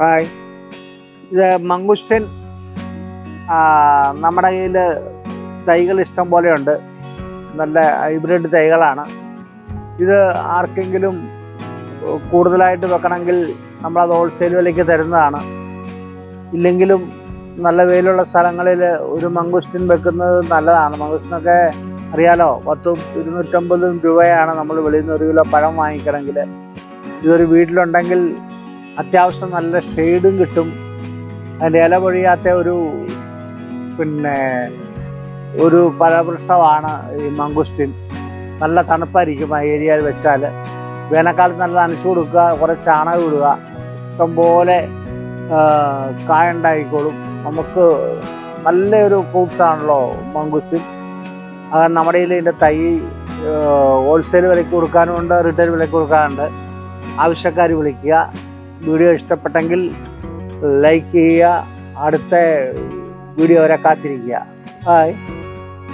Hi ഇത് മങ്കുസ്റ്റൻ നമ്മുടെ കയ്യിൽ തൈകൾ ഇഷ്ടം പോലെയുണ്ട്. നല്ല ഹൈബ്രിഡ് തൈകളാണ്. ഇത് ആർക്കെങ്കിലും കൂടുതലായിട്ട് വെക്കണമെങ്കിൽ നമ്മളത് ഹോൾസെയിൽ വിലയ്ക്ക് തരുന്നതാണ്. ഇല്ലെങ്കിലും നല്ല വെയിലുള്ള സ്ഥലങ്ങളിൽ ഒരു മങ്കുസ്റ്റിൻ വെക്കുന്നത് നല്ലതാണ്. മങ്കുസ്റ്റിനൊക്കെ അറിയാലോ പത്തും ഇരുന്നൂറ്റമ്പതും രൂപയാണ് നമ്മൾ വെളിയിൽ നിന്ന് ഒരു കിലോ പഴം വാങ്ങിക്കണമെങ്കിൽ. ഇതൊരു വീട്ടിലുണ്ടെങ്കിൽ അത്യാവശ്യം നല്ല ഷെയ്ഡും കിട്ടും. അതിന്റെ ഇല പൊഴിയാത്ത ഒരു പിന്നെ ഒരു ഫലവൃക്ഷമാണ് ഈ മങ്കുസ്റ്റിൻ. നല്ല തണുപ്പായിരിക്കും ആ ഏരിയയിൽ വെച്ചാൽ. വേനൽക്കാലത്ത് നല്ല നനച്ചു കൊടുക്കുക കുറേ ചാണകം ഇടുക. ഇഷ്ടംപോലെ കായുണ്ടായിക്കോളും നമുക്ക് നല്ലൊരു ഫ്രൂട്ട്സാണല്ലോ മങ്കുസ്റ്റിൻ. അത് നമ്മുടെ ഇതിന്റെ തൈ ഹോൾസെയിൽ വിലയ്ക്ക് കൊടുക്കാനുമുണ്ട് റീറ്റെയിൽ വിലയ്ക്ക് കൊടുക്കാനുണ്ട്. ആവശ്യക്കാർ വിളിക്കുക. വീഡിയോ ഇഷ്ടപ്പെട്ടെങ്കിൽ ലൈക്ക് ചെയ്യുക. അടുത്ത വീഡിയോ വരെ കാത്തിരിക്കുക. ഹായ്